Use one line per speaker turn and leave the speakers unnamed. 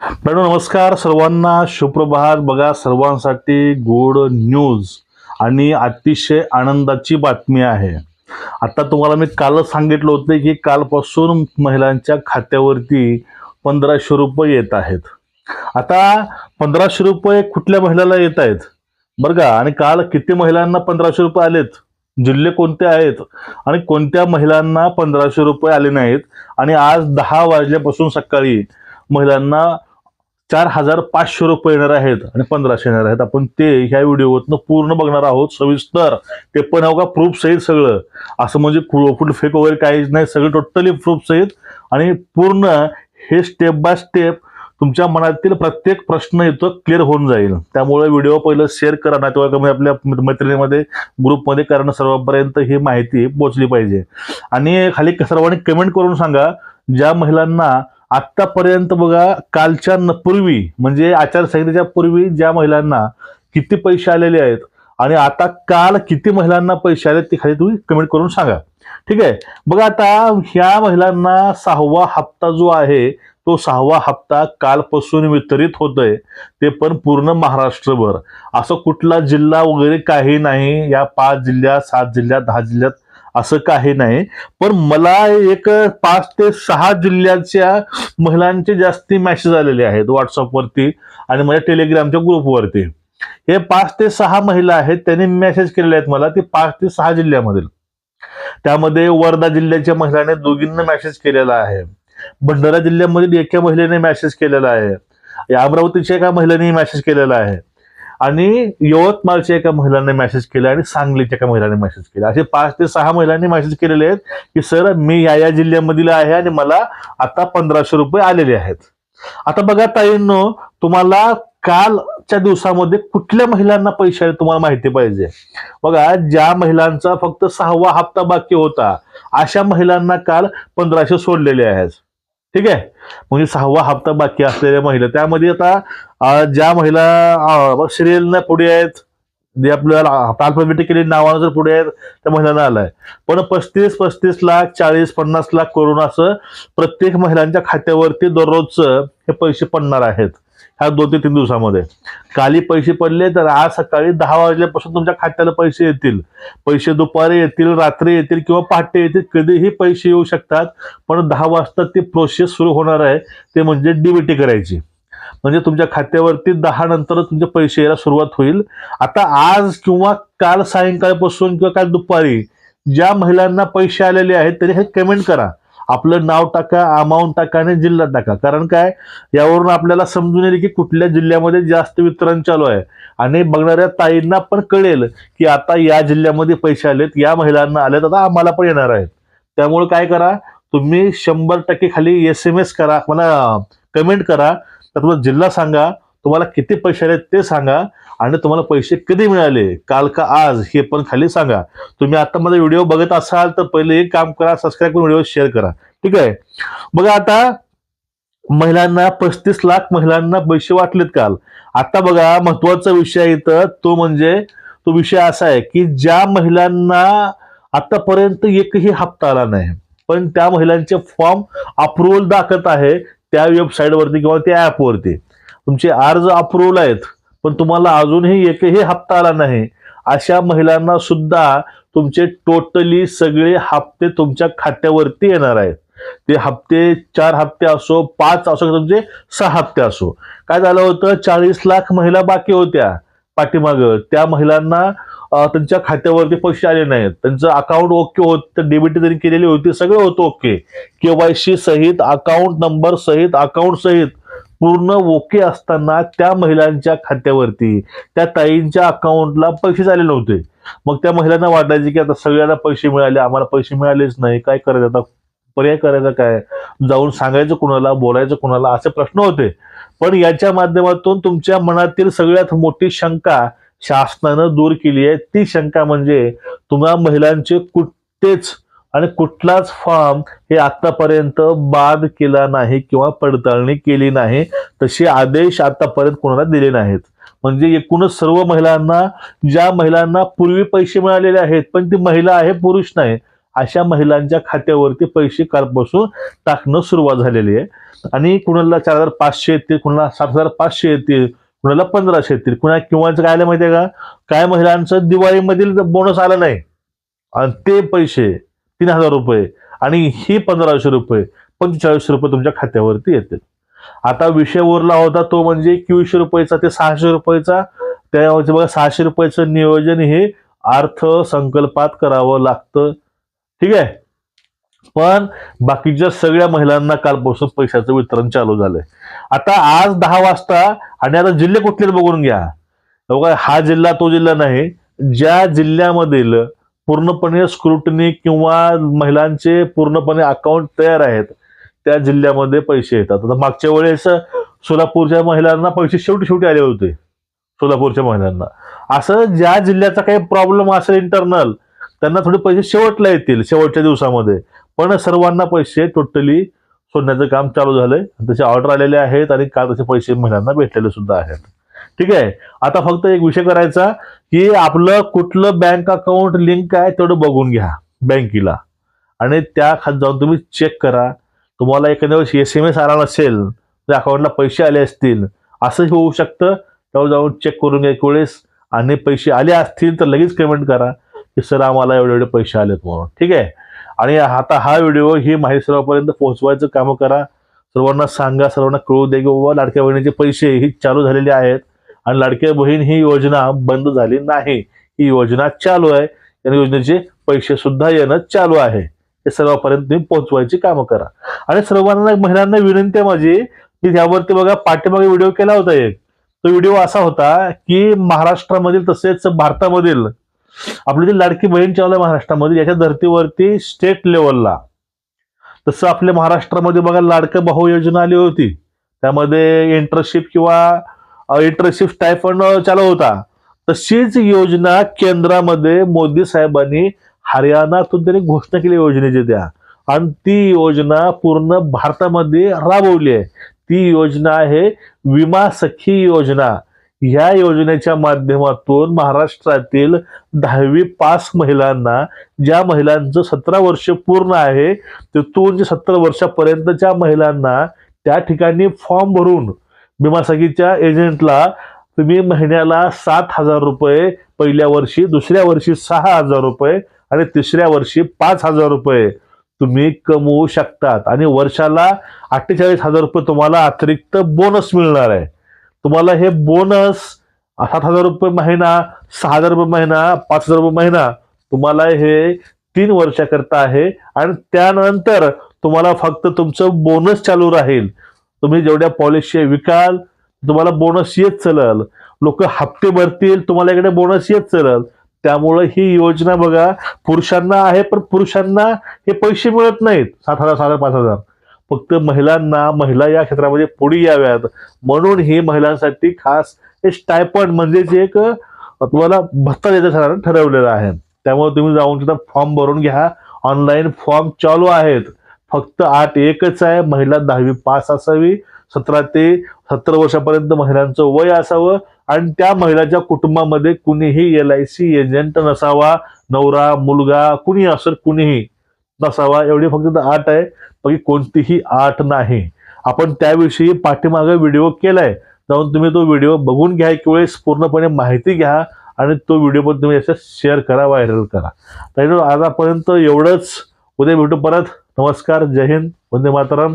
Madam नमस्कार. सर्वांना सुप्रभात. बघा सर्वांसाठी गुड न्यूज आणि अतिशय आनंदाची बातमी आहे. आता तुम्हाला मी कालच सांगितलं होतं की कालपासून महिलांच्या खात्यावरती पंधराशे रुपये येत आहेत. आता पंधराशे रुपये कुठल्या महिलाला येत आहेत? बरं का? आणि काल किती महिलांना पंधराशे रुपये आलेत? जिल्हे कोणते आहेत? आणि कोणत्या महिलांना पंधराशे रुपये आले नाहीत? आणि आज दहा वाजल्यापासून सकाळी महिलांना चार हजार पाचशे रुपये येणार आहेत आणि पंधराशे येणार आहेत. आपण ते ह्या व्हिडिओतनं पूर्ण बघणार आहोत. सविस्तर. ते पण हो का प्रूफ सहित सगळं. असं म्हणजे कुठं फेक वगैरे काहीच नाही. सगळं टोटली प्रूफ सहित. आणि पूर्ण हे स्टेप बाय स्टेप तुमच्या मनातील प्रत्येक प्रश्न येतो क्लिअर होऊन जाईल. त्यामुळे व्हिडिओ पहिलं शेअर करा ना तेव्हा कमी आपल्या मैत्रिणीमध्ये ग्रुपमध्ये कारण सर्वांपर्यंत ही माहिती पोहोचली पाहिजे. आणि खाली सर्वांनी कमेंट करून सांगा ज्या महिलांना आत्तापर्यंत बघा कालच्या न- पूर्वी म्हणजे आचारसंहितेच्या पूर्वी ज्या महिलांना किती पैसे आलेले आहेत आणि आता काल किती महिलांना पैसे आले ते खाली तुम्ही कमेंट करून सांगा. ठीक आहे? बघा आता ह्या महिलांना सहावा हप्ता जो आहे तो सहावा हप्ता कालपासून वितरित होतोय. ते पण पूर्ण महाराष्ट्रभर. असं कुठला जिल्हा वगैरे काही नाही. या पाच जिल्ह्यात सात जिल्ह्यात दहा जिल्ह्यात असं काही नाही. पण मला एक पाच ते सहा जिल्ह्याच्या महिलांचे जास्ती मेसेज आलेले आहेत व्हॉट्सअपवरती आणि माझ्या टेलिग्रामच्या ग्रुपवरती हे पाच ते सहा महिला आहेत त्यांनी मेसेज केलेले आहेत मला ते पाच ते सहा जिल्ह्यामधील. त्यामध्ये वर्धा जिल्ह्याच्या महिलाने दोघींना मेसेज केलेला आहे. भंडारा जिल्ह्यामधील एका महिलेने मेसेज केलेला आहे. अमरावतीच्या एका महिलेने मेसेज केलेला आहे. आणि यवतमाळच्या एका महिलांनी मेसेज केला आणि सांगलीच्या एका महिलांनी मेसेज केला. असे पाच ते सहा महिलांनी मेसेज केलेले आहेत की सर मी या या जिल्ह्यामधील आहे आणि मला आता पंधराशे रुपये आलेले आहेत. आता बघा ताईंनो तुम्हाला कालच्या दिवसामध्ये कुठल्या महिलांना पैसे आले तुम्हाला माहिती पाहिजे? बघा ज्या महिलांचा फक्त सहावा हप्ता बाकी होता अशा महिलांना काल पंधराशे सोडलेले आहेत. ठीक आहे? म्हणजे सहावा हप्ता बाकी असलेल्या महिला. त्यामध्ये आता ज्या महिला सिरियलनं पुढे आहेत जे आपल्याला अल्फाबेटिकली नावानं जर पुढे आहेत त्या महिलांना आलाय. पण पस्तीस पस्तीस लाख चाळीस पन्नास लाख करून असं प्रत्येक महिलांच्या खात्यावरती दररोजचं हे पैसे पडणार आहेत. ह्या दोन ते तीन दिवसामध्ये. काली पैसे पडले तर आज सकाळी दहा वाजल्यापासून तुमच्या खात्याला पैसे येतील. पैसे दुपारी येतील रात्री येतील किंवा पहाटे येतील कधीही पैसे येऊ शकतात पण दहा वाजता ती प्रोसेस सुरू होणार आहे ते म्हणजे डीबीटी करायची. म्हणजे तुमच्या खात्यावरती दहा नंतर तुमचे पैसे यायला सुरुवात होईल. आता आज किंवा काल सायंकाळपासून किंवा काल दुपारी ज्या महिलांना पैसे आलेले आहेत त्यांनी हे कमेंट करा. आपलं नाव टाका अमाऊंट टाका आणि जिल्हा टाका. कारण काय? यावरून आपल्याला समजून येईल की कुठल्या जिल्ह्यामध्ये जास्त वितरण चालू आहे. आणि बघणाऱ्या ताईंना पण कळेल की आता या जिल्ह्यामध्ये पैसे आलेत या महिलांना आलेत आता आम्हाला पण येणार आहेत. त्यामुळे काय करा तुम्ही शंभर टक्के खाली एस एम एस करा मला कमेंट करा. तर तुम्हाला जिल्हा सांगा तुम्हाला किती पैसे आले ते सांगा आणि तुम्हाला पैसे कधी मिळाले? काल का आज? हे पण खाली सांगा. तुम्ही आता माझा व्हिडिओ बघत असाल तर पहिले एक काम करा सबस्क्राईब करून व्हिडिओ शेअर करा. ठीक आहे? बघा आता महिलांना पस्तीस लाख महिलांना पैसे वाटलेत काल. आता बघा महत्त्वाचा विषय इथं. तो म्हणजे तो विषय असा आहे की ज्या महिलांना आतापर्यंत एकही हप्ता आला नाही पण त्या महिलांचे फॉर्म अप्रुव्हल दाखवत आहे त्या वेबसाईटवरती किंवा त्या ॲपवरती तुमचे अर्ज अप्रुव्हल आहेत पण तुम्हाला अजूनही एकही हप्ता आला नाही. अशा महिलांना सुद्धा तुमचे टोटली सगळे हप्ते तुमच्या खात्यावरती येणार आहेत. ते हप्ते चार हप्ते असो पाच असो तुमचे सहा हप्ते असो. काय झालं होतं? चाळीस लाख महिला बाकी होत्या पाठीमाग. त्या महिलांना त्यांच्या खात्यावरती पैसे आले नाहीत. त्यांचं अकाउंट ओके होत डेबिट जरी केलेली होती सगळं होतं ओके केवायसी सहित अकाउंट नंबर सहित अकाउंट सहित पूर्ण ओके असताना त्या महिलांच्या खात्यावरती त्या ताईंच्या अकाउंटला पैसे झाले नव्हते. मग त्या महिलांना वाटायचे की आता सगळ्यांना पैसे मिळाले आम्हाला पैसे मिळालेच नाही काय करायचं आता? पर्याय करायचा काय? जाऊन सांगायचं कुणाला बोलायचं कुणाला असे प्रश्न होते. पण याच्या माध्यमातून तुमच्या मनातील सगळ्यात मोठी शंका शासनानं दूर केली आहे. ती शंका म्हणजे तुम्हाला महिलांचे कुठतेच आणि कुठलाच फॉर्म हे आतापर्यंत बाद केला नाही किंवा पडताळणी केली नाही तसे आदेश आतापर्यंत कोणाला दिले नाहीत. म्हणजे एकूणच सर्व महिलांना ज्या महिलांना पूर्वी पैसे मिळालेले आहेत पण ती महिला आहे पुरुष नाही अशा महिलांच्या खात्यावरती पैसे कालपासून टाकणं सुरुवात झालेली आहे. आणि कुणाला चार हजार पाचशे येतील कुणाला सात हजार पाचशे येतील कुणाला पंधराशे येतील कुणा किंवा काय आलं माहितीये का? काय महिलांचं दिवाळीमधील बोनस आलं नाही. आणि ते पैसे तीन हजार रुपये आणि हे पंधराशे रुपये पंचेचाळीसशे रुपये तुमच्या खात्यावरती येतील. आता विषय उरला होता तो म्हणजे एकवीसशे रुपयेचा ते सहाशे रुपयेचा. त्यावरती बघा सहाशे रुपयाचं नियोजन हे अर्थसंकल्पात करावं लागतं. ठीक आहे? पण बाकीच्या सगळ्या महिलांना कालपासून पैशाचं वितरण चालू झालंय. आता आज दहा वाजता आणि आता जिल्हे कुठले बघून घ्या. बघा हा जिल्हा तो जिल्हा नाही. ज्या जिल्ह्यामधील पूर्णपणे स्क्रुटनी किंवा महिलांचे पूर्णपणे अकाउंट तयार आहेत त्या जिल्ह्यामध्ये पैसे येतात. आता मागच्या वेळेस सोलापूरच्या महिलांना पैसे शेवटी शेवटी आले होते. सोलापूरच्या महिलांना. असं ज्या जिल्ह्याचा काही प्रॉब्लेम असेल इंटरनल त्यांना थोडे पैसे शेवटला येतील शेवटच्या दिवसामध्ये. पण सर्वांना पैसे टोटली सोडण्याचं काम चालू झालंय. तसे ऑर्डर आलेले आहेत आणि काल तसे पैसे महिलांना भेटलेले सुद्धा आहेत. ठीक आहे? आता फक्त एक विषय करायचा की आपलं कुठलं बँक अकाउंट लिंक आहे तेवढं बघून घ्या बँकेला आणि त्या खात जाऊन तुम्ही चेक करा. तुम्हाला एखाद्या वेळेस एस एम एस आला नसेल तर अकाउंटला पैसे आले असतील असंही होऊ शकतं. त्यावर जाऊन चेक करून घ्या एक वेळेस. आणि पैसे आले असतील तर लगेच पेमेंट करा की सर आम्हाला एवढे एवढे पैसे आलेत म्हणून. ठीक आहे? आणि आता हा व्हिडिओ ही माहिती सर्वांपर्यंत पोहोचवायचं काम करा. सर्वांना सांगा सर्वांना कळू दे की बाबा लाडक्या बहिणीचे पैसे ही चालू झालेले आहेत. आणि लाडक्या बहीण ही योजना बंद झाली नाही. ही योजना चालू आहे. या योजनेचे पैसे सुद्धा येणं चालू आहे. हे सर्वांपर्यंत तुम्ही पोहोचवायची कामं करा. आणि सर्वांना महिलांना विनंती आहे माझी की त्यावरती बघा पाठीमागे व्हिडिओ केला होता एक. तो व्हिडिओ असा होता की महाराष्ट्रामधील तसेच भारतामधील आपली जी लाडकी बहीण चालू आहे महाराष्ट्रामध्ये याच्या धर्तीवरती स्टेट लेवलला तसं आपल्या महाराष्ट्रामध्ये बघा लाडकं भाऊ योजना आली होती. त्यामध्ये इंटर्नशिप किंवा इंटरशिप स्टायफंड चालू होता. तशीच योजना केंद्रामध्ये मोदी साहेबांनी हरियाणातून त्यांनी घोषणा केली योजनेची त्या. आणि ती योजना पूर्ण भारतामध्ये राबवली आहे. ती योजना आहे विमा सखी योजना. ह्या योजनेच्या माध्यमातून महाराष्ट्रातील दहावी पास महिलांना ज्या महिलांचं सतरा वर्ष पूर्ण आहे तिथून जे सत्तर वर्षापर्यंतच्या महिलांना त्या ठिकाणी फॉर्म भरून बिमासाखीच्या एजंटला तुम्ही महिन्याला सात हजार रुपये पहिल्या वर्षी दुसऱ्या वर्षी सहा हजार रुपये आणि तिसऱ्या वर्षी पाच हजार रुपये तुम्ही कमवू शकतात. आणि वर्षाला अठ्ठेचाळीस हजार रुपये तुम्हाला अतिरिक्त बोनस मिळणार आहे. तुम्हाला हे बोनस सात हजार रुपये महिना सहा हजार रुपये महिना पाच हजार रुपये महिना तुम्हाला हे तीन वर्षाकरता आहे. आणि त्यानंतर तुम्हाला फक्त तुमचं बोनस चालू राहील. तुम्ही जेवढ्या पॉलिसी विकाल तुम्हाला बोनस येत चलल. लोक हप्ते भरतील तुम्हाला इकडे बोनस येत चलल. त्यामुळं ही योजना बघा पुरुषांना आहे पण पुरुषांना हे पैसे मिळत नाहीत. सात हजार सात हजार पाच हजार. फक्त महिलांना महिला या क्षेत्रामध्ये पुढे याव्यात. म्हणून ही महिलांसाठी खास हे स्टायपंड म्हणजेच एक तुम्हाला भत्ता द्यायचं ठरवलेलं आहे. त्यामुळे तुम्ही जाऊन सुद्धा फॉर्म भरून घ्या. ऑनलाईन फॉर्म चालू आहेत. फक्त आठ एकच आहे. महिला दहावी पास असावी. सतरा ते सत्तर वर्षापर्यंत महिलांचं वय असावं. आणि त्या महिलाच्या कुटुंबामध्ये कुणीही एल आय सी एजंट नसावा. नवरा मुलगा कुणी असेल कुणीही नसावा. एवढी फक्त आठ आहे. बाकी कोणतीही आठ नाही. आपण त्याविषयी पाठीमागे व्हिडिओ केलाय. जाऊन तुम्ही तो व्हिडिओ बघून घ्या. एक वेळेस पूर्णपणे माहिती घ्या आणि तो व्हिडिओ पण तुम्ही असं शेअर करा व्हायरल करा. तर आतापर्यंत एवढंच. उद्या भेटू परत. नमस्कार जय हिंद वंदे मातरम.